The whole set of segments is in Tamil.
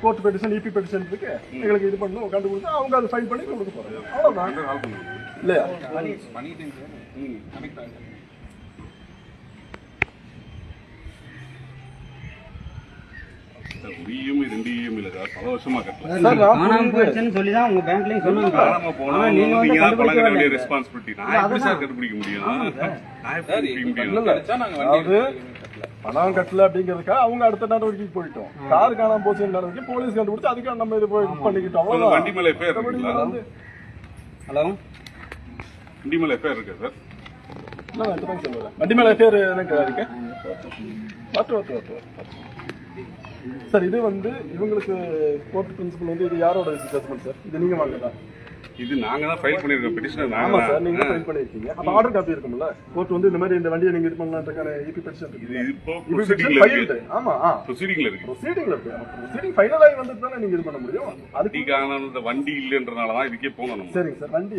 கோர்ட் பெட்டிஷன் இபி பெட்டிஷன் இருக்கு. எங்களுக்கு இது பண்ணணும் கண்டுபிடிச்சா அவங்க அதை ஃபைல் பண்ணி கொடுக்க போறாங்க. அவ்வளவுதான். இல்லையா? ரெஸ்பான்சிபிலிட்டி நான் எப்படி சார் கண்டுபிடிக்க முடியும்? பணம் கட்டல அப்படிங்கிறதுக்கா அவங்க அடுத்த நடவடிக்கைக்கு போயிட்டோம். கார் காணாம போச்சு நடவடிக்கை போலீஸ் கண்டுபிடிச்சு அதுக்கு நம்ம இது போய் பண்ணிக்கிட்டோம். உங்க அவ்வளவுதான். வண்டி மேல எஃப்ஐஆர் மற்றபடி இருக்குங்களா வந்து ஹலோ? வண்டி மேல எஃப்ஐஆர் இருக்கா சார் இல்ல, நான் இப்பதான் சொல்லுவேன். வண்டி மேல பேர் எனக்கு இருக்கு. சார் இது வந்து இவங்களுக்கு கோர்ட் பிரின்சிபல் வந்து இது யாரோட ஜட்மெண்ட் சார்? இது நீங்க வாங்கலாம் இது நாங்க தான் ஃபைல் பண்ணிருக்கோம் பெட்டிஷனர் ஆமா சார் நீங்க ஃபைல் பண்ணிருக்கீங்க. அப்ப ஆர்டர் காப்பி இருக்கும்ல? கோர்ட் வந்து இந்த மாதிரி இந்த வண்டியை நீங்க இது பண்ணலான்றதுக்கான இபி பெட்டிஷன் இது இப்போ இபி ப்ரொசீடிங்ல பெட்டிஷன் இருக்கு. ஆமா ப்ரொசீடிங்ல இருக்கு. ப்ரொசீடிங்ல இருக்கு. ப்ரொசீடிங் ஃபைனல் ஆகி வந்துட்டு தானே நீங்க இது பண்ண முடியும்? அதுக்கு அந்த வண்டி இல்லைன்றனால தான் இதுக்கே நம்ம சரிங்க சார் வண்டி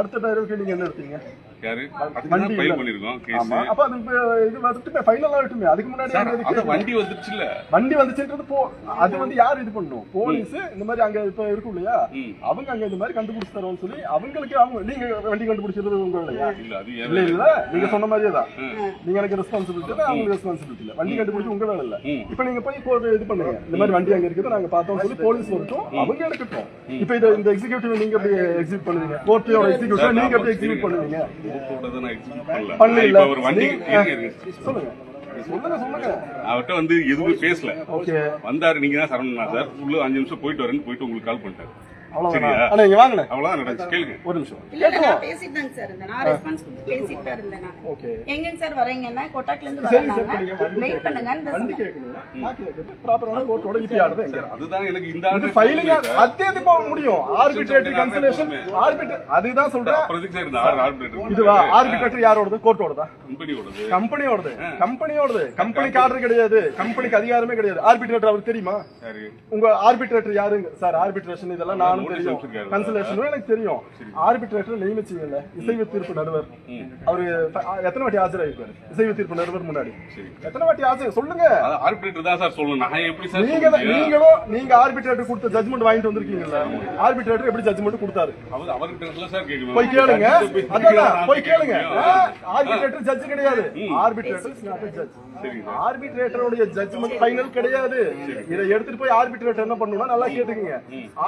அடுத்த டைரக்ட் நீங்க என்ன எடுத்தீங்க? யாரு அதுக்கு வண்டி தான் ஃபைல் இல்ல. பண்ணிருக்கோம் ஆமா. கேஸ் அப்ப அது இப்ப இது வந்துட்டு ஃபைனல் ஆகட்டுமே. அதுக்கு முன்னாடி? வண்டி வண்டி வந்துச்சுன்றது போ அது வந்து யார் இது பண்ணும்? போலீஸ் இந்த மாதிரி அங்க இப்ப இருக்கும் இல்லையா. அவங்க அங்க இந்த மாதிரி கண்டுபிடிச்சு தரோம்னு சொல்லி அவங்களுக்கு அவங்க நீங்க வண்டி கண்டுபிடிச்சது உங்க இல்லையா இல்ல அது இல்ல ஏன் இல்ல. நீங்க சொன்ன மாதிரியே தான். நீங்க எனக்கு ரெஸ்பான்சிபிலிட்டி இல்ல அவங்களுக்கு ரெஸ்பான்சிபிலிட்டி இல்ல. வண்டி கண்டுபிடிச்சு உங்க வேலை இல்ல. இப்ப நீங்க போய் இது பண்ணுங்க. இந்த மாதிரி வண்டி அங்க இருக்குது நாங்க பார்த்தோம் சொல்லி போலீஸ் வரட்டும். அவங்க எடுக்கட்டும். இப்ப இது இந்த எக்ஸிகியூட்டிவ் நீங்க எப்படி எக்ஸிக்யூட் பண்ணுவீங்க? கோர்ட்டோட எக்ஸிகியூட்டிவ் நீங்க எப்படி எக்ஸிக்யூட் பண்ணுவீங்க? கோர்ட்டோட நான் எக்ஸிக்யூட் பண்ணல பண்ணல இப்ப ஒரு வண்டி. சொல்லுங்க. அவர்கிட்ட வந்து எதுவுமே பேசல. வந்தாரு நீங்க தான் சரவணா சார். உள்ள அஞ்சு நிமிஷம் போயிட்டு வரேன்னு போயிட்டு உங்களுக்கு கால் பண்ணிட்டாரு. நான் நான் நான். நான். அதுதான் சொல்றேன். இதுவா? ஆர்பிட்ரேட்டர் யாரோடது? கோர்ட்டோடதா கம்பெனியோடது. கம்பெனியோடது. கம்பெனிக்கு ஆர்டர் கிடையாது. கம்பெனிக்கு அதிகாரமே கிடையாது. ஆர்பிட்ரேட்டர் அவருக்கு தெரியுமா? சரி உங்க ஆர்பிட்ரேட்டர் யாருங்க? சார் ஆர்பிட்ரேஷன் இதெல்லாம் நானும் notice தெரியும். கன்சலேஷனும் எனக்கு தெரியும். ஆர்பிட்ரேட்டர் நியமிச்சீங்கல்ல இசைவு தீர்ப்பு நடுவர். அவரு எத்தனை வாட்டி ஆஜராயிருப்பாரு? இசைவு தீர்ப்பு நடுவர் முன்னாடி. எத்தனை வாட்டி ஆஜர்? சொல்லுங்க. ஆர்பிட்ரேட்டர் தான் சார் சொல்லணும். நான் எப்படி சார் நீங்க? நீங்களும் நீங்க ஆர்பிட்ரேட்டர் கொடுத்த ஜட்மெண்ட் வாங்கிட்டு வந்திருக்கீங்கல்ல? ஆர்பிட்ரேட்டர் எப்படி ஜட்மெண்ட் கொடுத்தாரு? அவர் அவர்கிட்ட தான் சார் கேட்கணும் போய் கேளுங்க. போய் அதான் நான் போய் கேளுங்க ஆர்பிட்ரேட்டர் ஜட்ஜ் கிடையாது. ஆர்பிட்ரேட்டர் ஜட்ஜ் ஆர்பிட்ரேட்டருடைய ஜட்ஜ்மெண்ட் ஃபைனல் கிடையாது. இதை எடுத்துட்டு போய் ஆர்பிட்ரேட்டர் என்ன பண்ணணும்னா நல்லா கேட்டுக்கங்க.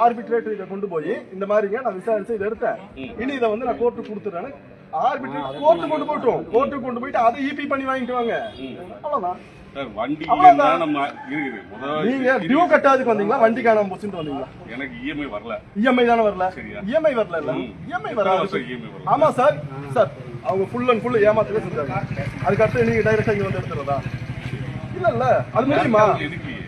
ஆர்பிட்ரேட்டர் இதை கொண்டு போய் இந்த மாதிரிங்க நான் விசாரிச்சு இதை எடுத்தேன். இனி இதை வந்து நான் கோர்ட்டு கொடுத்துறேன்னு ஆர்பிட்ரேட்டர் கோர்ட்டு கொண்டு போட்டோம் கோர்ட்டு கொண்டு போயிட்டு அதை இபி பண்ணி வாங்கிட்டு வாங்க. அவ்வளவுதான். வண்டி நம்ம இருக்குது முதல்ல நீங்க டியூ கட்டாதுக்கு வந்தீங்களா? வண்டி காணாம வந்தீங்களா? எனக்கு இஎம்ஐ வரல. இஎம்ஐ தானே வரல. இஎம்ஐ வரல. இஎம்ஐ வரல? ஆமா சார். சார் அவங்க ஃபுல் அண்ட் ஃபுல் ஏமாத்தவே செஞ்சாங்க. அதுக்கு அடுத்து நீங்க டைரக்டா இங்க வந்து எடுத்துறதா? இல்ல இல்ல. அது முடியுமா?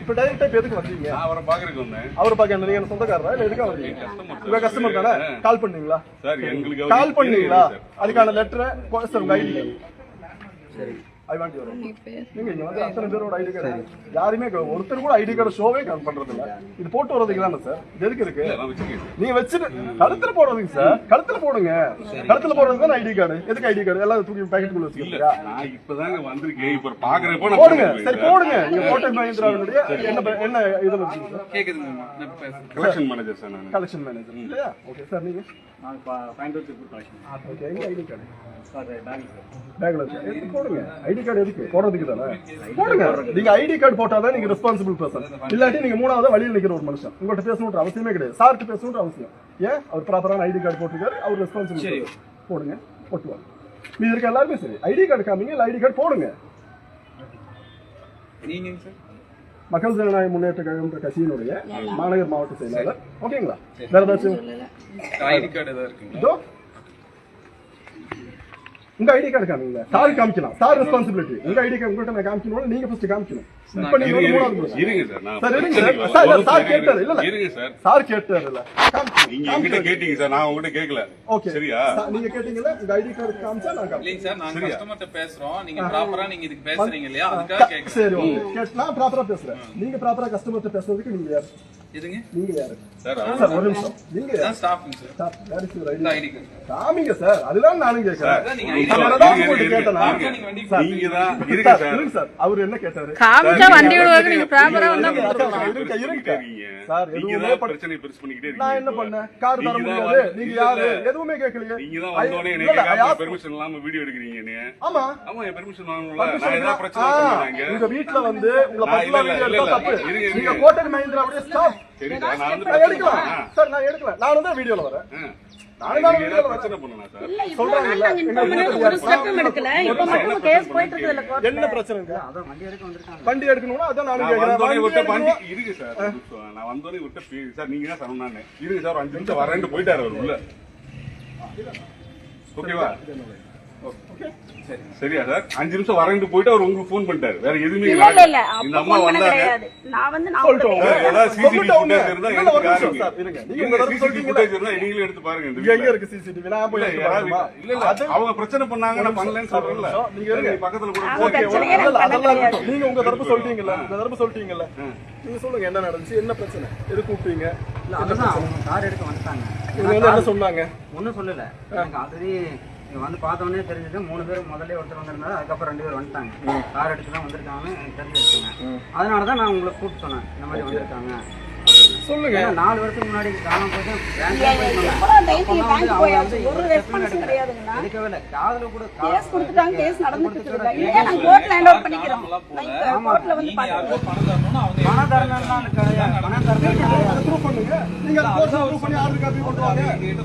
இப்ப டைரக்டா இப்ப எதுக்கு வந்தீங்க? நான் அவரை பாக்குறதுக்கு வந்தேன் அவரை பாக்க நீங்க என்ன சொந்தக்காரரா? இல்ல எதுக்கா வந்தீங்க? உங்க கஸ்டமர் தானே? கால் பண்ணீங்களா? சார் எங்களுக்கு அவர் கால் பண்ணீங்களா. அதுக்கான லெட்டரை சார் உங்க ஐடி சரி. ஐ வாண்ட் யுவர் நீங்க இங்க வந்து அத்தனை பேரோட ஐடி கார்டு யாருமே ஒருத்தர் கூட ஐடி கார்டு ஷோவே பண்றது இல்ல இது போட்டு வர்றதுக்கு தானே சார் இது எதுக்கு இருக்கு? நான் வச்சுக்கேன். நீங்க வச்சுட்டு கழுத்துல போடுறதுங்க சார் கழுத்துல போடுங்க. கழுத்துல போடுறது தான் ஐடி கார்டு எதுக்கு ஐடி கார்டு எல்லாம் தூக்கி இப்பதாங்க வந்திருக்கேன். இப்ப பாக்குறப்ப நான் போடுங்க. சரி. போடுங்க. நீங்க போட்ட மஹிந்திராவினுடைய என்ன இதுல கேக்குதுங்க collection manager sir collection manager இல்லையா? ஓகே சார் நீங்க? நான் இப்போ ஃபைண்ட் திருப்பூர் கலெக்ஷன் ஓகே எங்க ID card sir bank sir பேக்ல இருக்கு எடுத்து போடுங்க? ஐடி கார்டு எதுக்கு? போடுறதுக்கு தானே? போடுங்க. நீங்க ஐடி கார்டு போட்டாதான் நீங்க ரெஸ்பான்சிபிள் பர்சன் இல்லாட்டி நீங்க மூணாவது வழியில் நிக்கிற ஒரு மனுஷன். உங்கள்கிட்ட பேசணுன்ற அவசியமே கிடையாது. சார்கிட்ட பேசணுன்ற அவசியம். ஏன்? அவர் ப்ராப்பரான ஐடி கார்டு போட்டிருக்காரு. அவர் ரெஸ்பான்சிபிள் போடுங்க. போட்டுவாங்க. மீதி இருக்க எல்லாருமே சரி. ஐடி கார்டு காமிங்க இல்ல ஐடி கார்டு போடுங்க. நீங்க சார் மக்கள் ஜனநாயக முன்னேற்ற கழகம் கட்சியினுடைய மாநகர் மாவட்ட செயலாளர். ஓகேங்களா? வேற ஏதாச்சும் ஐடி கார்டு ஏதாவது இருக்குங்களா இதோ உங்க ஐடி கார்டு காமிங்க. சார் காமிக்கலாம். சார் ரெஸ்பான்சிபிலிட்டி உங்க ஐடி கார்டு உங்கள்கிட்ட நான் காமிக்கணும் நீங்க ஃபர்ஸ்ட் காமிக்கணும். இப்ப நீங்க வந்து மூணாவது இருங்க, சார் நான் சார் இருங்க சார். சார் சார் கேட்டாரு. இல்ல இல்ல. இருங்க சார் சார் கேட்டாரு இல்ல. நீங்க என்கிட்ட கேட்டீங்க சார் நான் உங்ககிட்ட கேட்கல ஓகே சரியா? நீங்க கேட்டீங்கல்ல உங்க ஐடி கார்டு காமிச்சா நான் இல்லைங்க சார் நாங்க கஸ்டமர்ட்ட பேசுறோம். நீங்க ப்ராப்பரா நீங்க இதுக்கு பேசுறீங்க இல்லையா? அதுக்காக கேக்குறேன். சரி ஓகே நான் ப்ராப்பரா பேசுறேன். நீங்க ப்ராப்பரா கஸ்டமர்கிட்ட பேசுறதுக்கு நீங்க யார் எதுங்க நீங்க யாரு? சார் சார் ஒரு நிமிஷம். நீங்க ஸ்டாஃப்ங்க சார். ஐடி காமிங்க சார். அதுதான் நானும் நீங்க கேட்டேனா? நீங்க தான் சார், சார். அவர் என்ன கேட்டாரு? காமிச்சா வண்டி விடுவாங்க நீங்க ப்ராப்பரா வந்தா இருங்க, கொடுத்துருவோம். சார், இருங்க, இருங்க. சார், நீங்க எதுவுமே தான் பண்ண- பிரச்சனை பெருசு பண்ணிக்கிட்டே இருக்கீங்க. நான் என்ன இப்போ. பண்ணேன்? கார் தர நீங்க முடியாது. யாரு. எதுவுமே கேட்கலையே. நீங்க தான் பெர்மிஷன் இல்லாம வீடியோ எடுக்கிறீங்க நீ ஆமா. ஆமா என் பெர்மிஷன் வாங்கணும்ல. permission நான் ஏதாவது இல்ல. பிரச்சனை ஆ, பண்ணுவாங்க உங்க வீட்ல வந்து உங்க நான் இல்ல, பர்சனல் இல்ல, வீடியோ இல்ல, எடுத்தா தப்பு. இல்ல. இருங்க, நீங்க பிரச்சனை பிரச்சனை என்ன பிரச்சனைங்க? அதான் வண்டி எடுக்கணும்னா அதான். இருங்க சார். நான் வந்தோடனே விட்ட சார் நீங்க தான் சொன்னானே இருங்க சார் அஞ்சு நிமிஷம் வரேன்ட்டு போயிட்டாரு அவர் உள்ள. ஓகேவா? சரியா சார்? அஞ்சு நிமிஷம் வரேன்ட்டு போயிட்டு அவர் உங்களுக்கு ஃபோன் பண்ணிட்டாரு. வேற எதுவுமே இல்ல இந்த அம்மா வந்தாங்க. நான் வந்து நான் ஏதாவது உங்க. footage இருந்தா எடுத்து பாருங்க எங்க. இருக்கு சிசிடிவி நான் போய் இல்ல? இல்ல, அவங்க பிரச்சனை பண்ணாங்க நான் பண்ணலன்னு சொல்றேன்ல. நீங்க இருங்க. நீங்க பக்கத்துல கூட அதெல்லாம். நீங்க உங்க தரப்பு சொல்லிட்டீங்கல்ல உங்க தரப்பு சொல்லிட்டீங்கல்ல. நீங்க சொல்லுங்க என்ன நடந்துச்சு? என்ன பிரச்சனை? எது கூப்பிட்டீங்க? இல்ல அவங்க கார் எடுக்க வந்துட்டாங்க. இவங்க வந்து என்ன சொன்னாங்க? ஒன்றும் சொல்லல. ஆல்ரெடி இங்க வந்து பார்த்தோன்னே தெரிஞ்சது மூணு பேர் முதல்ல ஒருத்தர் வந்திருந்தாரு அதுக்கப்புறம் ரெண்டு பேர் வந்துட்டாங்க. கார் எடுத்து தான் வந்திருக்காங்கன்னு எனக்கு தெரிஞ்சிருச்சுங்க அதனால தான் நான் உங்களை கூப்பிட்டு சொன்னேன் இந்த மாதிரி வந்திருக்காங்க. சொல்லுங்க. நாலு வருஷத்துக்கு முன்னாடி கிராமம் போயிட்டு பேங்க்ல போய் சொன்னேன். எவ்வளவு டைம் அப்பெல்லாம் பேங்க் வந்து அவங்க போயாச்சு வந்து ஒரு ஒரு ரெஸ்பான்ஸ் step கிடையாதுங்கண்ணா. எடுக்கவே இல்லை. காதுல கூட கேஸ் கொடுத்துட்டாங்க கேஸ் நடந்துட்டு கோர்ட்ல ஹேண்ட் ஓவர் பண்ணிக்கிறோம். கோர்ட்ல வந்து தரணும்னு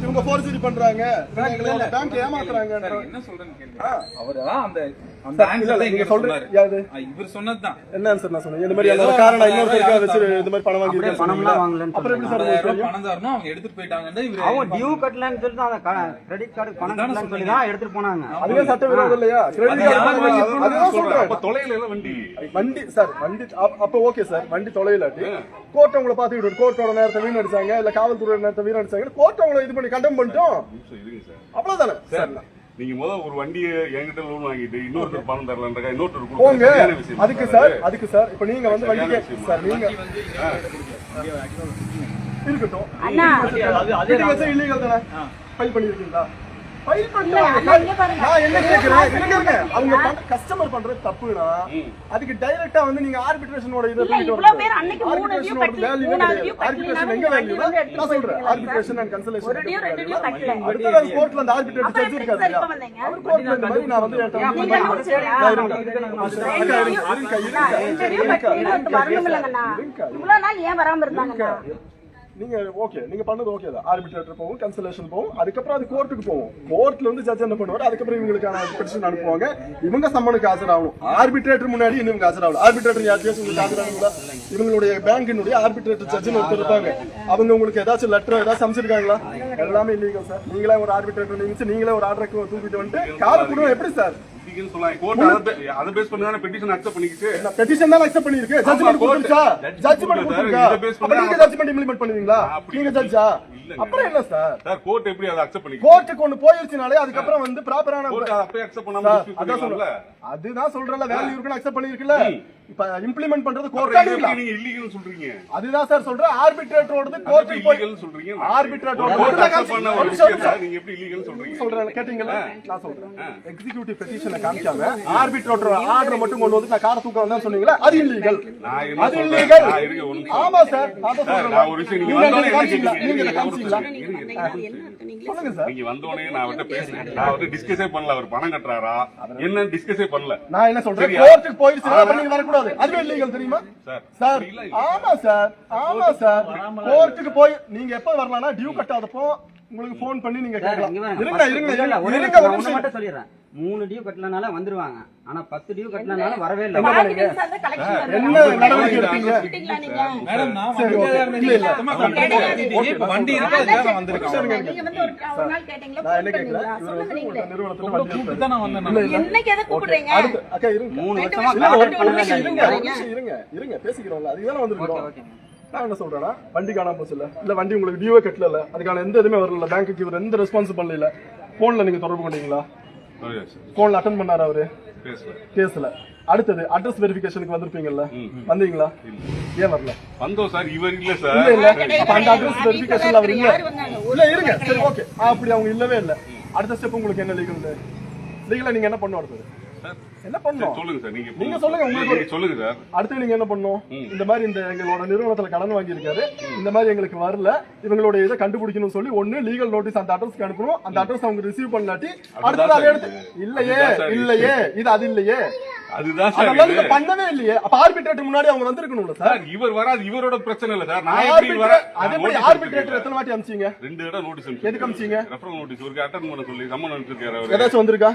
இவங்க ஃபோர்ஜரி பண்றாங்க. பேங்க் ஏமாத்துறாங்க சார், என்ன சொல்றேன்னு கேளுங்க. அவர்தான் அந்த அந்த நீங்க இங்க சொல்ற- சொன்னாரு. யாரு? ஆ, இவர் சொன்னதுதான். என்ன ஆன்சர் நான் சொன்னேன். இந்த மாதிரி அந்த காரணம் இன்னொருத்தருக்கா வச்சு இந்த மாதிரி பணம் வாங்கி பணம்லாம் வாங்கலன்னு அப்புறம் எப்படி சார்? பணம் தரணும் அவங்க எடுத்துட்டு போயிட்டாங்கன்னு இவரு அவங்க டியூ கட்டலன்னு சொல்லிட்டு அந்த கிரெடிட் கார்டு பணம் சொல்லி தான் எடுத்துட்டு போனாங்க. அதுவே சட்ட விரோதம் இல்லையா? கிரெடிட் கார்டு சொல்றேன் அப்ப தொலைல வண்டி. வண்டி சார் வண்டி அப்- அப்ப ஓகே சார். வண்டி தொலைலாட்டி கோர்ட் உங்களை பாத்துக்கிட்டு கோர்ட்டோட நேரத்தை வீணடிச்சாங்க இல்ல காவல்துறை நேரத்தை வீணடிச்சாங்க கோர்ட் உங்களை இது பண்ணி கண்டம் பண்ணிட்டோம். அவ்வளவுதானே? சார் நீங்க முதல்ல ஒரு வண்டியை என்கிட்ட லோன் வாங்கிட்டு இன்னொருத்தர் பணம் தரலன்றக்கா இன்னொருத்தர் போங்க. அதுக்கு சார். அதுக்கு சார். இப்ப நீங்க வந்து வண்டிக்கு? சார் நீங்க இருக்கட்டும். அண்ணா. இல்லீகல் தானே? ஃபைல் பண்ணிருக்கீங்களா? ஃபைல். நான் என்ன கேக்குறேன். அவங்க கஸ்டமர் பண்றது தப்புனா அதுக்கு டைரக்டா வந்து நீங்க ஆர்பிட்ரேஷனோட இத ஆர்பிட்ரேஷன் எங்க வேல்யூ நான் சொல்றேன். ஆர்பிட்ரேஷன் அண்ட் ஒரு கன்சலேஷன். அடுத்த கோர்ட்ல அந்த ஆர்பிட்ரேட் ஜட்ஜ் வந்தீங்க? அவர் கோர்ட்ல இந்த மாதிரி நான் வந்து இருங்க. இருங்க, இருங்க? இவ்வளவு நாள் ஏன் வராம இருந்தாங்கண்ணா? நீங்கள் ஓகே நீங்கள் பண்ணது ஓகே தான். ஆர்பிட்ரேட்டர் போகும் கன்சலேஷன் போகும் அதுக்கப்புறம் அது கோர்ட்டுக்கு போகும் கோர்ட்டில் வந்து ஜட்ஜ் என்ன பண்ணுவார்? அதுக்கப்புறம் இவங்களுக்கான பெட்டிஷன் அனுப்புவாங்க. இவங்க சம்மனுக்கு ஆஜராகணும். ஆர்பிட்ரேட்டர் முன்னாடி இன்னும் இவங்க ஆஜராகணும். ஆர்பிட்ரேட்டர் யார்கிட்டயும் உங்களுக்கு ஆஜராகுங்களா இவங்களுடைய பேங்கினுடைய ஆர்பிட்ரேட்டர் ஜட்ஜ்னு ஒருத்தர் இருப்பாங்க. அவங்க உங்களுக்கு ஏதாச்சும் லெட்டர் ஏதாச்சும் அமைச்சிருக்காங்களா எல்லாமே இல்லீகல் சார் நீங்களே ஒரு ஆர்பிட்ரேட்டர் நியமிச்சு நீங்களே ஒரு ஆர்டருக்கு தூக்கிட்டு வந்துட்டு கார் கொடுவோம் எப்படி சார் இல்லைன்னு சொல்லாங்க கோர்ட் அதை பே- அதை பேஸ் பண்ணி தானே பெட்டிஷன் அக்செப்ட் பண்ணிக்கிச்சு? பெட்டிஷன் தான் அக்செப்ட் பண்ணிருக்கு. கொடுத்துருக்கா இதை base அப்ப பண்ணி நீங்க ஜட்ஜ்மென்ட் இம்ப்ளிமெண்ட் பண்ணுவீங்களா? நீங்க ஜட்ஜா. அப்புறம் என்ன சார் சார் கோர்ட் எப்படி அதை அக்செப்ட் பண்ணிக்கிச்சு? கோர்ட்டுக்கு ஒண்ணு போயிருச்சுனாலே அதுக்கப்புறம் வந்து ப்ராப்பரான கோர்ட் அக்செப்ட் பண்ணாம அதான் பண்ணிக்கலாம்ல? சொல்றேன். அதுதான் சொல்றேன்ல. வேல்யூ இருக்குன்னு அக்செப்ட் பண்ணிருக்குல்ல இப்ப இம்ப்ளிமெண்ட் பண்றது நீங்க சொல்றீங்க. அதுதான் சார் சொல்றேன். ஆர்பிட்ரேட்டரோடது சொல்றீங்க. ஆர்பிட்ரேட்டரோட கோர்ட் அக்செப்ட் பண்ண ஒரு ஒரு நிமிஷம், விஷயத்தை நீங்க எப்படி இல்லீகல்னு சொல்றீங்க? சொல்றேன் கேட்டீங்களா? நான் சொல்றேன். எக்ஸிகியூட்டிவ் பெட்டிஷனை காமிக்காம ஆர்பிட்ரேட்டர் ஆர்டர் மட்டும் கொண்டு வந்து நான் காரை தூக்க வந்தேன் சொன்னீங்களா அது இல்லீகல் நான் அது சொல்றேன்? இல்லீகல் நான் ஒரு. ஆமா சார் சொல்றேன். நான் விஷயம் நீங்க? நீங்க காமிச்சீங்களா? சொல்லுங்க சார் நீங்க நான் நான் டிஸ்கஸே பண்ணல. அவர் பணம் கட்டுறாரா? என்ன டிஸ்கஸே பண்ணல. நான் என்ன சொல்றேன்? கோர்ட்டுக்கு வரக்கூடாது. அதுவே இல்லீகல் தெரியுமா? சார். ஆமா சார் ஆமா சார். கோர்ட்டுக்கு போய் நீங்க எப்ப வரலாம்னா டியூ கட்டாதப்போ உங்களுக்கு ஃபோன் பண்ணி நீங்க கேட்கலாம். இருங்க இருங்க இல்ல, இல்ல, ஒரே இருங்க ஒரு நிமிஷம் மட்டும் சொல்லிடுறேன் மூணு டியூ கட்டலனால வந்துருவாங்க ஆனா பத்து டியூ கட்டலனால வரவே இல்லை தான் என்ன. நடவடிக்கை எடுத்தீங்க? மேடம் நான் சரி. தான். இல்ல, இல்ல. வண்டி இருக்கு வந்திருக்கோம் பண்ணுங்க. நீங்க வந்து ஒரு நாள் கேட்டீங்களா, நான். உங்க நிறுவனத்துல வண்டி. தான் நான் வந்தேன் இல்ல. இல்ல. என்னைக்கு எதை கூப்பிடுறீங்க? அடுத்து அக்கா இருங்க மூணு வருஷமா இல்ல, இருங்க இருங்க இருங்க பேசிக்கிறோம்ல அதுக்கு வந்திருக்கோம் ஓகே நான் என்ன சொல்றேன்னா வண்டி காணாம போச்சு இல்ல இல்ல வண்டி உங்களுக்கு டியூவே கட்டல அதுக்கான எந்த இதுவுமே வரல பேங்க்குக்கு இவர் எந்த ரெஸ்பான்ஸ் பண்ணல போன்ல நீங்க தொடர்பு கொண்டீங்களா? போன்ல அட்டன் பண்ணாரு அவரு? பேசல. கேஸ்ல அடுத்தது அட்ரஸ் வெரிஃபிகேஷனுக்கு வந்திருப்பீங்கல்ல? வந்தீங்களா? ஏன் வரல? வந்தோம் சார் இவர் இல்ல இல்ல சார் இல்ல அப்ப அந்த அட்ரஸ் வெரிஃபிகேஷன்ல அவர் இல்ல. இல்ல இருங்க. சரி ஓகே அப்படி அவங்க இல்லவே இல்ல. அடுத்த ஸ்டெப் உங்களுக்கு என்ன லீகல் லீகலா நீங்க என்ன பண்ணணும் அடுத்தது? என்ன பண்ணணும் சொல்லுங்க சார் நீங்க நீங்க சொல்லுங்க, உங்களுக்கு நீங்க சொல்லுங்க சார். அடுத்து நீங்க என்ன பண்ணணும் இந்த மாதிரி இந்த எங்களோட நிறுவனத்துல கடன் வாங்கியிருக்காரு. இந்த மாதிரி எங்களுக்கு வரல. இவங்களுடைய இதை கண்டுபிடிக்கணும்னு சொல்லி ஒண்ணு லீகல் நோட்டீஸ் அந்த அட்ரஸ்க்கு அனுப்பணும். அந்த அட்ரஸ் அவங்க ரிசீவ் பண்ணாட்டி அடுத்தது அதை எடுத்து இல்லையே இல்லையே. இது. அது இல்லையே. அதுதான் சார் அதெல்லாம் இது. நீங்க பண்ணவே இல்லையே. அப்ப ஆர்பிட்ரேட் முன்னாடி அவங்க வந்திருக்கணும்ல சார்? இவர் வராது இவரோட பிரச்சனை இல்ல சார். நான் எப்படி வர அதே மாதிரி ஆர்பிட்ரேட்டர். எத்தனை வாட்டி அமிச்சீங்க ரெண்டு இடம் நோட்டீஸ் எதுக்கு அமிச்சீங்க ரெஃபரல் நோட்டீஸ் ஒரு அட்டன் பண்ண சொல்லி சம்மன் அனுப்பிச்சிருக்காரு அவரு. ஏதாச்சும் வந்திருக்கா?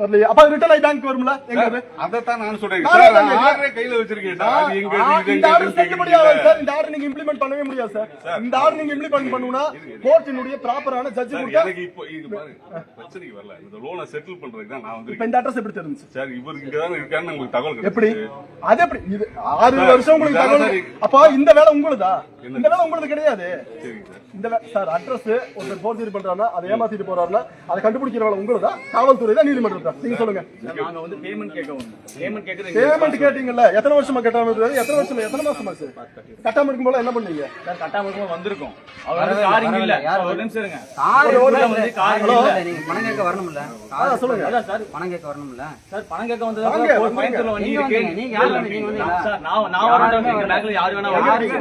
வரலையே. அப்ப ரிட்டர்ன் ஆகி பேங்க் வரும்ல எங்க அது அதைத்தான் நான் சொல்றேன். நான் சார் அதான் நான் கேக்குறேன். ஆர்டரே கையில வச்சிருக்கேன் சார். அது எங்க ஆ, இது இந்த எங்க ஆர்டர் இதுன்னு செய்ய கேட்க முடியாது முடியல. சார். இந்த ஆர்டர் நீங்க இம்ப்ளிமெண்ட் பண்ணவே முடியாது சார். இந்த ஆர்டர் நீங்க இம்ப்ளிமெண்ட் பண்ணனும்னா கோர்ட்டினுடைய ப்ராப்பரான ஜட்ஜ் சார் கொடுத்தா எனக்கு இப்போ இது பாருங்க. பிரச்சனைக்கு வரல. இந்த லோனை செட்டில் பண்றதுக்கு தான் நான் இப்ப வந்திருக்கேன். இந்த அட்ரஸ் எப்படி தெரிஞ்சு சார் இவர் இங்க தானே இருக்காருன்னு உங்களுக்கு தகவல் கிடைச்சது. எப்படி? அது எப்படி? இது ஆறு வருஷம் உங்களுக்கு தகவல் அப்போ இந்த வேலை உங்களுதா? இந்த வேலை உங்களுக்கு கிடையாது. இந்த சார் அட்ரஸ் ஒருத்தர் போர்ஜரி பண்றாருன்னா அதை ஏமாத்திட்டு போறாருன்னா அதை கண்டுபிடிக்கிற வேலை உங்களுதா? காவல்துறை தான் நீதிமன்றம் நீங்க சொல்லுங்க பேமெண்ட் கேட்டீங்கல்ல? எத்தனை வருஷமா கட்டாம எத்தனை வருஷம்? எத்தனை மாசமா சார்? கட்டாம இருக்கும் போல என்ன பண்ணீங்க? சார் கட்டாம இருக்கும்போது வந்திருக்கோம். அவர் இல்ல. ஒரு நிமிஷம் இருங்க. பணம் கேட்க வரணும்ல? சொல்லுங்க. சார். பணம் கேட்க வரணும்ல? சார் பணம் கேட்க வந்தது நீங்க நான் நான் யாரு வேணா.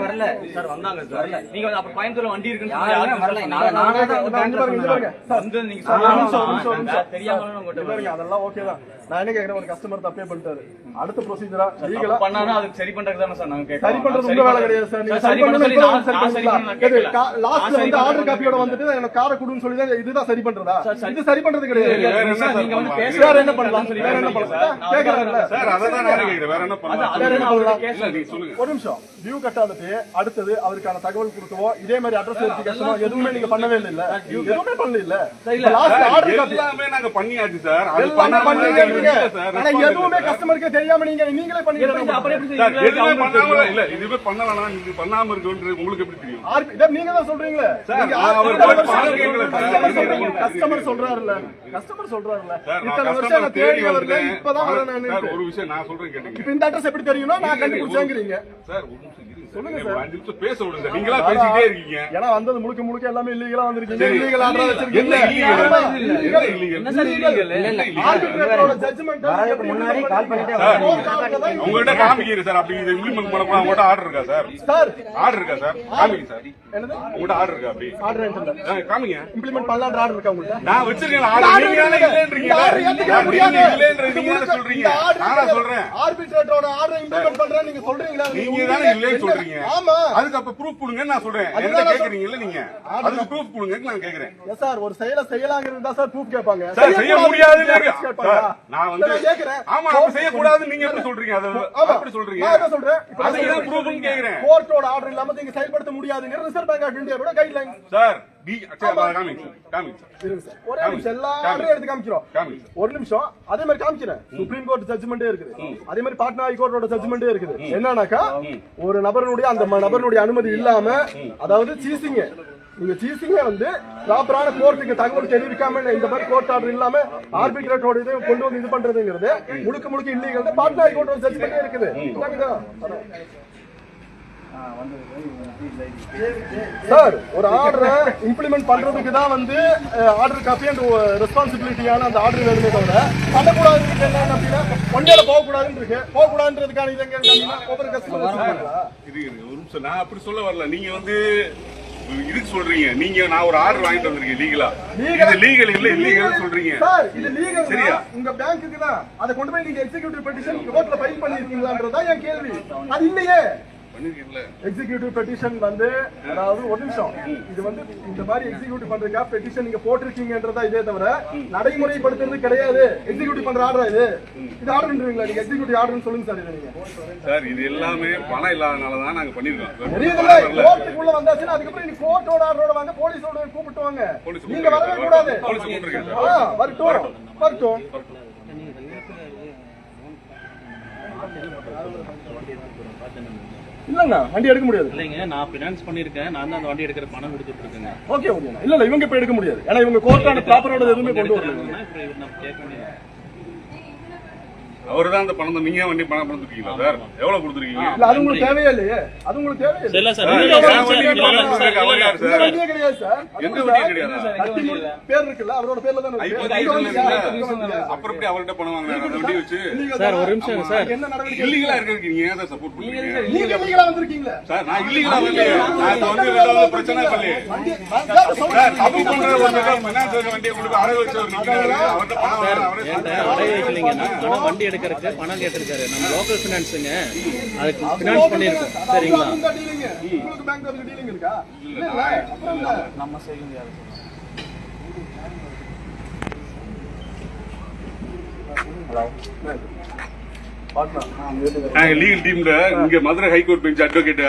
வரல. சார் வந்தாங்க சார். நீங்க வந்து அப்ப வண்டி இருக்குன்னு யாருமே வரல. வரல நான் தான் வந்து நீங்க. தெரியாம அதெல்லாம் ஓகே தான். நான் என்ன கேக்குறேன் ஒரு கஸ்டமர் தப்பே பண்ணிட்டாரு. அடுத்த ப்ரொசீஜரா லீகலா பண்ணாலும் அதுக்கு சரி பண்றதுக்கு தானே சார் நாங்க சரி பண்றது உங்க வேலை கிடையாது சார். நீங்க சார், பண்ண நான் சரி பண்ணலாம் பண்ண. லாஸ்ட்ல வந்து ஆர்டர் பண்ண காப்பியோட. வந்துட்டு எனக்கு காரை கொடுன்னு சொல்லி தான் இதுதான் சரி பண்றதா. இது சரி பண்றது கிடையாது. நீங்க வந்து பண்ணலாம்? பேச வேற என்ன பண்ணலாம் வேற என்ன பண்ணலாம் கேக்குறாங்கல்ல சார்? அதை தான் நான் கேட்கிறேன் வேற என்ன பண்ணலாம் வேற என்ன பண்ணலாம் இல்ல நீங்க சொல்லுங்க. ஒரு நிமிஷம். டியூ கட்டாதது அடுத்தது அவருக்கான தகவல் கொடுக்கவோ இதே மாதிரி அட்ரஸ் வெரிஃபிகேஷனோ எதுவுமே நீங்க பண்ணவே இல்ல. எதுவுமே பண்ணல இல்ல. லாஸ்ட் ஆர்டர் காப்பி எல்லாமே நாங்க பண்ணியாச்சு சார். அது பண்ணாம பண்ணீங்க சார் ஆனா எதுவுமே கஸ்டமருக்கே தெரியாம நீங்க நீங்களே அப்புறம் எப்படி? எதுவுமே அவங்களுக்கு பண்ணாம இல்ல. இதுவே பண்ணலாம் இது பண்ணாம இருக்குன்றது உங்களுக்கு எப்படி தெரியும்? இதை நீங்க தான் சொல்றீங்களே? சார், அவர். கஸ்டமர் சொல்றீங்க. கஸ்டமர் சொல்றாருல்ல. கஸ்டமர் சொல்றாருல்ல. இத்தனை வருஷம் நான் தேடி இப்பதான் வரேன் சார் நான். ஒரு விஷயம் நான் சொல்றேன் கேட்டீங்க. இப்ப இந்த அட்ரஸ் எப்படி தெரியும்னா நான் கண்டுபிடிச்சேங்கிறீங்க. சார் ஒரு நிமிஷம். சொல்லுங்க பேச விடுங்க சார். நீங்களா பேசிட்டே இருக்கீங்க? ஏன்னா வந்தது முழுக்க முழுக்க எல்லாமே இல்லீகலா வந்திருக்கீங்க. இல்லீகல் ஆர்டர் என்ன வச்சிருக்கீங்க. உங்ககிட்ட காமிக்கிறேன் சார். அப்படி இம்ப்ளிமெண்ட் பண்ண போனா உங்ககிட்ட ஆர்டர் இருக்கா சார்? சார். ஆர்டர் இருக்கா சார்? காமிங்க சார். என்னது? உங்ககிட்ட ஆர்டர் இருக்கா அப்படி? ஆர்டர் காமிங்க. இம்ப்ளிமெண்ட் பண்ணலான்ற ஆர்டர் இருக்கா உங்கள்ட்ட நான் வச்சிருக்கேன் ஆர்டர் நீங்க. இல்லன்றீங்க சொல்றீங்க? நானா சொல்றேன். ஆர்பிட்ரேட்டரோட ஆர்டர் இம்ப்ளிமெண்ட் பண்றேன் நீங்க சொல்றீங்களா? நீங்க தானே இல்லைன்னு சொல்றீங்க ஆமா. அதுக்கு அப்ப ப்ரூஃப் கொடுங்கன்னு நான் சொல்றேன். நான் கேக்குறீங்கல்ல நீங்க? அதுக்கு ப்ரூஃப் கொடுங்கன்னு நான் கேக்குறேன். எஸ் சார் ஒரு செயலை செய்யலாங்கிறது தான் சார் ப்ரூஃப் கேட்பாங்க. சார் செய்ய. சார், நான் வந்து நான் கேட்கிறேன் ஆமா அப்ப செய்ய கூடாதுன்னு நீங்க எப்படி சொல்றீங்க? அதை. அப்படி சொல்றீங்க. நான் என்ன சொல்றேன். அதுக்கு. ப்ரூஃப்னு கேக்குறேன். கோர்ட்டோட ஆர்டர் இல்லாம நீங்க செயல்படுத்த முடியாதுங்க ரிசர்வ் பேங்க் ஆஃப் இந்தியாவோட கைட்லைன் சார் டி சரி காமிங்க சார் காமிங்க சார். இருங்க சார். ஒரே காமி. நிமிஷம் எல்லா காமி. ஆர்டரும் எடுத்து காமிக்கிறோம். காமிங்க சார். ஒரு நிமிஷம். அதே மாதிரி காமிக்கிறேன். சுப்ரீம் கோர்ட் ஜட்ஜ்மெண்டே இருக்குது. அதே மாதிரி பாட்னா ஹைகோர்ட்டோட ஜட்ஜ்மெண்டே இருக்குது. என்னன்னாக்கா ஒரு நபருடைய அந்த நபருடைய அனுமதி இல்லாம அதாவது சீசிங்க நீங்க சீசிங்க வந்து ப்ராப்பரான கோர்ட்டுக்கு தகவல் தெரிவிக்காம இந்த மாதிரி கோர்ட் ஆர்டர் இல்லாம ஆர்பிட்ரேட்டோட இதை கொண்டு வந்து இது பண்றதுங்கிறது முழுக்க முழுக்க இல்லீகல் பாட்னா ஹைகோர்ட்டோட ஜட்ஜ்மெண்டே இருக்குது. சார் ஒரு ஆர்டரை இம்ப்ளிமெண்ட் பண்றதுக்கு தான் வந்து ஆர்டர் காப்பி அண்ட் ரெஸ்பான்சிபிலிட்டியான அந்த ஆர்டர் வேணுமே தவிர பண்ணக்கூடாதுன்னு என்ன அப்படின்னா ஒன்றையில போகக்கூடாதுன்னு இருக்கு போகக்கூடாதுன்றதுக்கான இது எங்க ஒவ்வொரு கஸ்டமர் இது ஒரு நிமிஷம். நான் அப்படி சொல்ல வரல. நீங்க வந்து இதுக்கு சொல்றீங்க. நீங்க நான் ஒரு ஆர்டர் வாங்கிட்டு வந்திருக்கேன் லீகலா இது லீகல் இல்ல இல்லீகல் சொல்றீங்க. சார் இது லீகல் சரியா? உங்க பேங்க்குக்கு தான் அதை கொண்டு போய் நீங்க எக்ஸிகியூட்டிவ் பெட்டிஷன் கோர்ட்ல ஃபைல் பண்ணிருக்கீங்களான்றதா என் கேள்வி. அது இல்லையே. எக்ஸிகியூட்டிவ் பெட்டிஷன் வந்து அதாவது ஒரு நிமிஷம் இது வந்து இந்த மாதிரி எக்ஸிகியூட்டிவ் பண்றதுக்கா பெட்டிஷன் நீங்க போட்டிருக்கீங்கன்றதா இதே தவிர நடைமுறைப்படுத்துறது கிடையாது எக்ஸிகியூட்டிவ் பண்ற ஆர்டர் இது இது ஆர்டர்ன்றீங்களா நீங்க எக்ஸிகியூட்டிவ் ஆர்டர்னு சொல்லுங்க சார் இதை நீங்க சார் இது எல்லாமே பணம் இல்லாதனால தான் நாங்க பண்ணிருக்கோம் தெரியுதுல்ல கோர்ட்டுக்குள்ள வந்தாச்சுன்னா அதுக்கப்புறம் நீ கோர்ட்டோட ஆர்டரோட வாங்க போலீஸோட கூப்பிட்டு வாங்க நீங்க வரவே கூடாது வரட்டும் வரட்டும் இல்லங்க வண்டி எடுக்க முடியாது. இல்லைங்க நான் ஃபினான்ஸ் பண்ணிருக்கேன் நான் தான் அந்த வண்டி எடுக்கிற பணம் கொடுத்துட்டு இருக்கேங்க ஓகே ஓகே இல்ல இல்ல இவங்க இப்ப எடுக்க முடியாது. ஏன்னா இவங்க கோர்ட்டான ப்ராப்பரோட எதுவுமே கொண்டு வரல அப்புறம் இவர் நம்ம கேட்க வேண்டியது அவர் தான் அந்த பணம் நீங்க வண்டி பணம் கொடுத்துருக்கீங்களா சார்? எவ்வளவு கொடுத்துருக்கீங்க? இல்ல அது உங்களுக்கு தேவையே இல்லையே உங்களுக்கு தேவையே இல்லை சார் வண்டியே கிடையாது சார். பேர் இருக்குல்ல அவரோட பேர்ல தானே? அப்புறம் எப்படி அவர்கிட்ட பணம் வாங்கினாரு அந்த வண்டி வச்சு? சார்? ஒரு நிமிஷம் சார். என்ன நடவடிக்கை? இல்லீகலா இருக்கிறதுக்கு நீங்க ஏன் சப்போர்ட் நீங்க வந்திருக்கீங்களே? சார் நான் இல்லீகலா நான் இப்ப வந்து ஏதாவது பிரச்சனை சார், தப்பு பண்ற பினான்ஸ் வண்டியை அவர்கிட்ட பணம் வண்டி எடுக்கிறதுக்கு பணம் கேட்டிருக்காரு நம்ம லோக்கல் பினான்ஸுங்க அதுக்கு பினான்ஸ் பண்ணிருக்கோம் சரிங்களா. நம்ம. நாங்க லீகல் டீம்ல இங்க Madurai high court bench advocate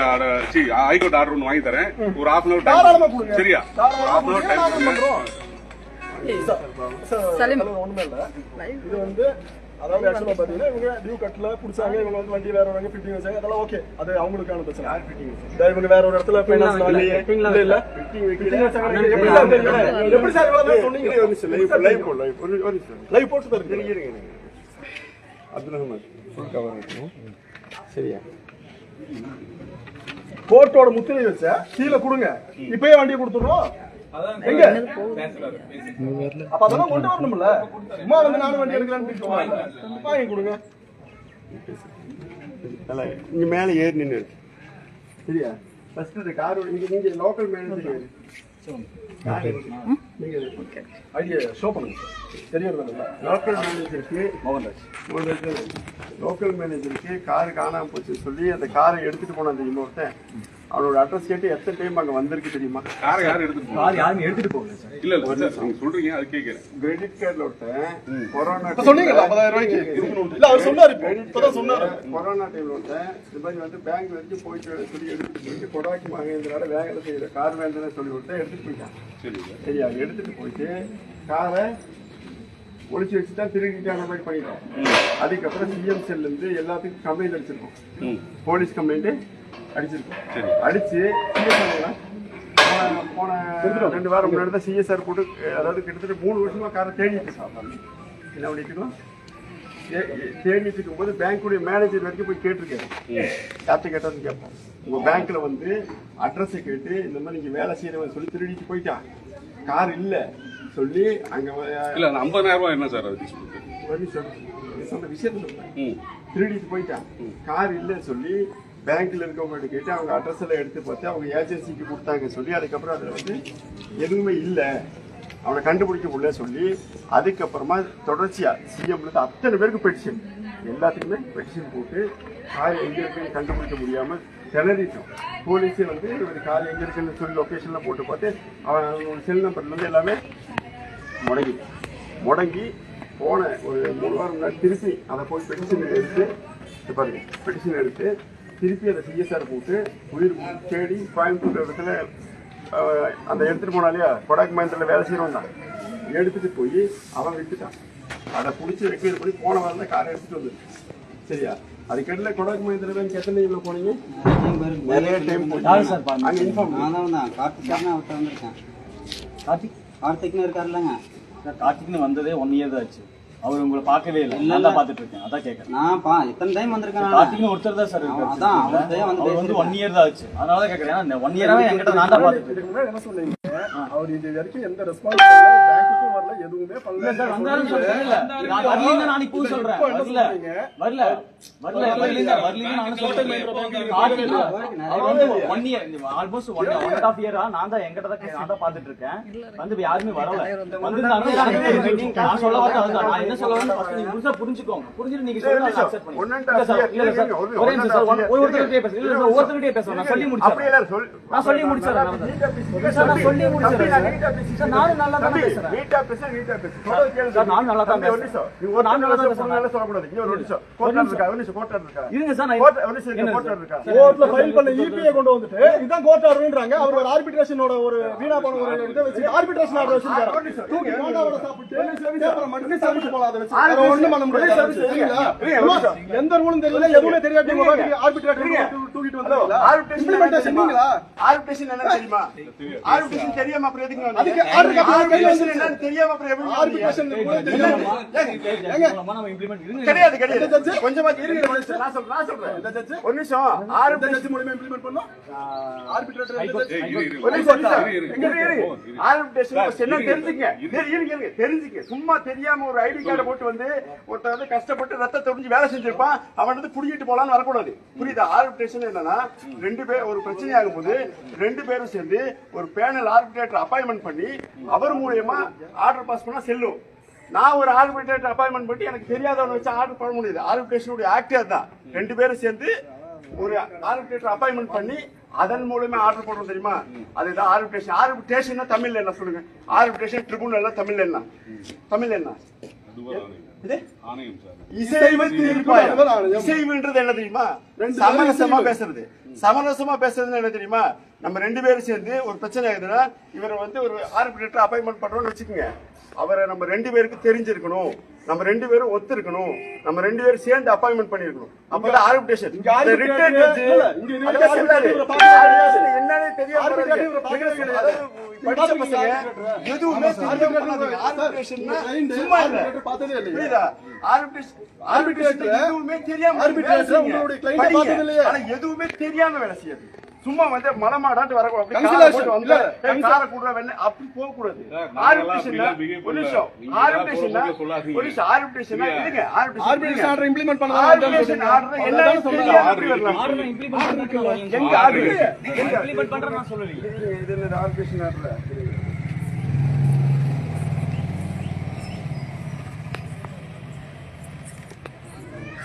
high court order ஒன்று வாங்கி தரேன் ஒரு ஹாஃப் அன் கொடுங்க. சரியா தாராளமா ஹாஃப் அன் டைம் சலீம். ஒண்ணுமே இல்ல. இது வந்து அதாவது actually பாத்தீங்கன்னா இவங்க due கட்டல, புடிச்சாங்க, இவங்க வந்து வண்டி வேற ஒரு fitting வச்சாங்க, அதெல்லாம் okay. அது அவங்களுக்கான பிரச்சனை. இதா இவங்க வேற ஒரு இடத்துல ல- இல்ல, இல்ல. Fitting வச்சாங்க, எப்படி சார் தெரியும்? எப்படி சார் இவ்வளவு நேரம் சொன்னீங்க? Live போட்டு தான் இருக்கு. கோர்ட்டோட முத்திரை வச்ச கீழே கொடுங்க. இப்பயே வண்டியை கொடுத்துடுறோம். எங்க? அப்ப அதெல்லாம் கொண்டு வரணும்ல? சும்மா வந்து நானும் வண்டி எடுக்கலான்னு சொல்லுவாங்க. வாங்கி கொடுங்க. இங்க மேல ஏறி நின்று சரியா? ஃபர்ஸ்ட் இந்த கார் இங்க நீங்க லோக்கல் மேனேஜர் நீங்க ஐடியா ஷோ பண்ணுங்க. தெரியறது லோக்கல் மேனேஜருக்கு மோகன்ராஜ். லோக்கல் மேனேஜருக்கு கார் காணாம போச்சு சொல்லி அந்த காரை எடுத்துட்டு போன அந்த இன்னொருத்தன் அவனோட அட்ரஸ் கேட்டு எத்தனை டைம் அங்க வந்திருக்கு தெரியுமா? காரை யாரும் எடுத்துட்டு போங்க. கார் யாருமே எடுத்துட்டு போகல சார். இல்ல இல்ல சார் நீங்க சொல்றீங்க அது கேட்கிறேன் கிரெடிட் கார்டில் ஒருத்தன் கொரோனா இப்ப சொன்னீங்களா ஐம்பதாயிரம் ரூபாய்க்கு இருக்கணும் இல்ல அவர் சொன்னாரு இப்போ. இப்பதான் சொன்னாரு. கொரோனா டைம்ல ஒருத்தன் மாதிரி வந்து பேங்க் வரைக்கும் போயிட்டு சொல்லி எடுத்துட்டு போயிட்டு கொடாக்கி மகேந்திரால வேலை செய்யற கார் வேந்தனை சொல்லி ஒருத்தன் எடுத்துட்டு போயிட்டான். சரி சார். சரியா எடுத்துட்டு போயிட்டு காரை ஒளிச்சு வச்சுட்டா திருடிட்டான மாதிரி பண்ணிட்டோம். அதுக்கப்புறம் சிஎம் செல்ல இருந்து எல்லாத்துக்கும் கம்ப்ளைண்ட் அடிச்சிருக்கோம். ம். போலீஸ் கம்ப்ளைண்ட் அடிச்சிருக்கோம் சரி. அடிச்சு சிஎஸ்ஆர் போன ரெண்டு வாரம் முன்னாடி தான் சிஎஸ்ஆர் போட்டு அதாவது கிட்டத்தட்ட மூணு வருஷமா காரை தேடிட்டு இருக்கோம் என்ன பண்ணிட்டு இருக்கோம் தே- தேடிட்டு இருக்கும்போது பேங்க்குடைய மேனேஜர் வரைக்கும் போய் கேட்டிருக்காரு. யார்கிட்ட கேட்டாலும் கேட்போம். உங்க பேங்க்ல வந்து அட்ரஸை கேட்டு இந்த மாதிரி நீங்க வேலை செய்யறவன் சொல்லி திருடிட்டு போயிட்டான். கார் இல்ல. சொல்லி அங்க இல்ல அந்த 50000 ரூபாய் என்ன சார் நிமிஷம். நீ சொன்ன விஷயத்தை திருடிட்டு போயிட்டான். கார் இல்லைன்னு சொல்லி பேங்க்கில் இருக்கவங்கள்ட்ட கேட்டு அவங்க அட்ரஸ் எல்லாம் எடுத்து பார்த்து அவங்க ஏஜென்சிக்கு கொடுத்தாங்க சொல்லி அதுக்கப்புறம் அதில் வந்து எதுவுமே இல்லை. அவனை கண்டுபிடிக்க முடியல சொல்லி அதுக்கப்புறமா தொடர்ச்சியாக சிஎம்லேருந்து அத்தனை பேருக்கு பெட்டிஷன் எல்லாத்துக்குமே பெட்டிஷன் போட்டு கார் எங்கே இருக்குன்னு கண்டுபிடிக்க முடியாமல் திணறிட்டோம். போலீஸே வந்து ஒரு கார் எங்கே இருக்குன்னு சொல்லி லொக்கேஷனில் போட்டு பார்த்து அவன் செல் நம்பர்லேருந்து எல்லாமே முடங்கி முடங்கி போன ஒரு மூணு வாரம் முன்னாடி திருப்பி அதை போய் பெட்டிஷன் எடுத்து பாருங்க பெட்டிஷன் எடுத்து திருப்பி அதை சிஎஸ்ஆர் போட்டு உயிர் தேடி கோயம்புத்தூர் இடத்துல அந்த எடுத்துட்டு போனா இல்லையா கொடாக் மகேந்திரில் வேலை செய்யறவன் தான். எடுத்துட்டு போய் அவன் விட்டுட்டான் அதை பிடிச்சி ரெக்வயர் பண்ணி போன வாரம் தான் காரை எடுத்துட்டு வந்து சரியா? அதுக்கடையில் கொடாக் பேங்க் எத்தனை இவ்வளோ போனீங்க? நிறைய டைம் பாருங்க? அங்கே இன்ஃபார்ம் நான் தான். வந்தேன் கார்த்திக் தான் அவர்கிட்ட வந்திருக்கேன். கார்த்திக்? கார்த்திக்னு இருக்காருல்லங்க. கார்த்திக்னு வந்ததே ஒன் இயர் தான் ஆச்சு. அவர் உங்களை பார்க்கவே இல்லை. நான் தான் பார்த்துட்டு இருக்கேன் அதான் கேட்கறேன் நான் பா எத்தனை டைம் வந்திருக்கேன் நானு. கார்த்திக்னு ஒருத்தர் தான் சார் அவன் அதான், அவர்கிட்டயே வந்து அவர் வந்து ஒன் இயர் தான் ஆச்சு. அதனால தான் கேட்கறேன் இந்த ஒன் இயராவே என்கிட்ட நான் தான் பார்த்துட்டு இருக்கேன் என்ன சொன்னீங்க அவர் இது வரைக்கும் எந்த ரெஸ்பான்ஸ் எதுவுமே சார் பண்ணல வந்தாலும் சொல்றேன். இல்ல நான் வரலன்னு நான் இப்போ சொல்றேன். இப்போ என்ன வரல. சொல்றீங்க? வரல. வரல வரல வரல. நான் சொல்றேன். கார்த்திக் அவர் வந்து one year almost one one and half இயரா நான் தான் கே- நான் தான் பார்த்துட்டு இருக்கேன். வந்து யாருமே வரல. வந்திருந்தாங்க நான் சொல்ல வரேன் அதுதான். நான் என்ன சொல்ல வரேன் ஃபர்ஸ்ட் நீங்க முழுசா புரிஞ்சுக்கோங்க. புரிஞ்சுட்டு நீங்க சொல்லுங்க அதை accept ஒன் பண்ணிக்கோங்க அண்ட் இல்ல சார் இல்ல சார் ஒரே நிமிஷம் சார். ஒரு- ஒருத்தர்கிட்டயே பேசுறேன். இல்ல சார் ஒருத்தர்கிட்டயே பேசுறேன். நான் சொல்லி முடிச்சேன் நான் சொல்லி முடிச்சிடறேன். சார் நான் சொல்லி சார். நானும் நல்லா தான் பேசுறேன். நீட்டா சொல்றது பேசுறேன். நிமிஷம். நீ ஒரு நானும் நல்லா தான் நிமிஷம் பேசுறேன். சொல்லக்கூடாது. இங்க ஒரு நிமிஷம். கோர்ட்ல இருக்கா ஒரு நிமிஷம் கோர்ட்ல இருக்கா இருங்க சார் நான் கோர்ட் ஒரு நிமிஷம் என்ன இங்க கோர்ட்ல சார்? இருக்கா கோர்ட்ல ஃபைல் பண்ண இபிஐ கொண்டு வந்துட்டு இதான் கோர்ட் ஆர்டர்ன்றாங்க அவர் ஒரு ஆர்பிட்ரேஷனோட ஒரு வீணா போன ஒரு இதை வச்சு ஆர்பிட்ரேஷன் ஆர்டர் வச்சிருக்காரு. தூக்கி போண்டாவோட சாப்பிட்டு பேப்பரை மட்டும் சர்வீஸ் போல அதை வச்சு. வேற ஒண்ணும் பண்ண முடியாது. சரிங்களா? அம்மா, எந்த ரூலும் தெரியல. எதுவுமே தெரியாது ஆர்பிட்ரேட்டர் தூக்கிட்டு ஆர்பிட்ரேஷன் என்ன தெரியுமா? ஆர்பிட்ரேஷன் தெரியாம? அப்புறம் எதுக்கு அதுக்கு ஆர்டர் காப்பி கையில ஆர்பிட்ரேஷன் என்னன்னு தெரியாம அப்புறம் எப்படி ஆர்பிட்ரேஷன். கிடையாது கிடையாது. கொஞ்சமா இருங்க நான் சொல்றேன் நான் சொல்றேன். ஒரு நிமிஷம். ஆர்பிட்ரேஷன் மூலமா இம்ப்ளிமெண்ட் பண்ணோம் சும்மா தெரியாம ஒரு ஐடி கார்டை போட்டு வந்து ஒருத்தன் வந்து கஷ்டப்பட்டு ரத்தத்தை உறிஞ்சு வேலை செஞ்சிருப்பான். அவன் வந்து புடிங்கிட்டு போலான்னு வரக்கூடாது. புரியுதா? ஆர்பிட்ரேஷன் என்னன்னா ரெண்டு பேர் ஒரு பிரச்சனை ஆகும்போது ரெண்டு பேரும் சேர்ந்து ஒரு பேனல் ஆர்பிட்ரேட்டர் அப்பாயின்மெண்ட் பண்ணி அவர் மூலியமா ஆர்டர் பாஸ் பண்ணா செல்லும். நான் ஒரு ஆர்பிட்ரேட்டர் அப்பாயின்மெண்ட் பண்ணி எனக்கு தெரியாதவனை வச்சு ஆர்டர் பண்ண முடியாது. ஆர்பிட்ரேஷனுடைய ஆக்டே தான் ரெண்டு பேரும் சேர்ந்து ஒரு ஆர்பிட்ரேட்டர் அப்பாயின்மெண்ட் பண்ணி அதன் மூலமே ஆர்டர் போடுறோம் தெரியுமா? அதுதான் ஆர்பிட்ரேஷன் ஆர்பிட்ரேஷன் தமிழ்ல என்ன சொல்லுங்க? ஆர்பிட்ரேஷன் தமிழ்ல என்ன? தமிழ்ல என்ன? ஆணையம் சார் இசைவு. இசைவுன்றது என்ன தெரியுமா? சமரசமா பேசுறது. சமரசமா பேசுறதுன்னு என்ன தெரியுமா? நம்ம ரெண்டு பேரும் சேர்ந்து ஒரு பிரச்சனை ஆகுதுன்னா இவரை வந்து ஒரு ஆர்பிட்ரேட்டர் அப்பாயின்மெண்ட் பண்றோம்னு வச்சுக்கோங்க. அவரை நம்ம ரெண்டு பேருக்கு தெரிஞ்சிருக்கணும். நம்ம ரெண்டு பேரும் ஒத்து இருக்கணும் நம்ம ரெண்டு பேரும் சேர்ந்து அப்பாயின்மெண்ட் பண்ணிருக்கணும். அப்பதான் Arbitration என்னன்னே தெரியாம எதுவுமே தெரியாம வேலை செய்யாது. சும்மா வந்து மலமாடாட்டு வரக்கூடாது அப்படி காரை வெள்ளை அப்படி போக கூடாது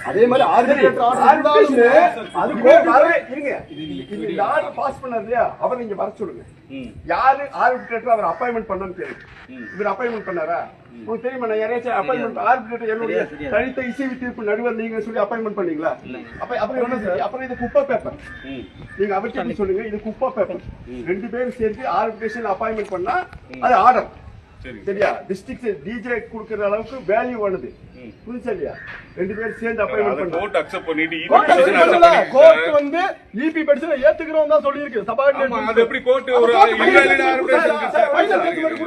அதே மாதிரி ஆர்பிட்ரேட்டர் ஆர்டர் அது வரவே இருங்க. இது யாரு பாஸ் பண்ணாரு இல்லையா? அவர் நீங்க வர சொல்லுங்க. யாரு ஆர்பிட்ரேட்டர் அவர் அப்பாயின்மெண்ட் பண்ணன்னு தெரியும் இவர் அப்பாயின்மெண்ட் பண்ணாரா? உங்களுக்கு தெரியுமா நான் யாரையாச்சும் அப்பாயின்மெண்ட் ஆர்பிட்ரேட்டர் என்னுடைய தனித்த இசைவு தீர்ப்பு நடுவர் நீங்க சொல்லி அப்பாயின்மெண்ட் பண்ணீங்களா? அப்ப அப்புறம் என்ன சார்? அப்புறம் இது குப்பை பேப்பர். நீங்க அவர்கிட்ட சொல்லுங்க? இது குப்பை பேப்பர் ரெண்டு பேரும் சேர்ந்து ஆர்பிட்ரேஷன் அப்பாயின்மெண்ட் பண்ணா அது ஆர்டர் சரி. சரியா? டிஸ்ட்ரிக்ட் டிஜே கொடுக்கற அளவுக்கு வேல்யூ ஆனது. இல்லையா ரெண்டு பேரும் சேர்ந்து அப்பாயின்மெண்ட் பண்ணா கோர்ட் அக்செப்ட் பண்ணிட்டு கோர்ட் சார். வந்து இபி பெட்டிஷனை ஏத்துக்கிறோம் தான் ஆமா, சபார்டினேட் அது எப்படி கோர்ட் ஒரு?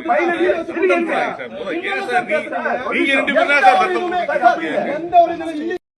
ஃபைனல் நீங்க ரெண்டு பேரும் தான் சார்? எந்த இதுல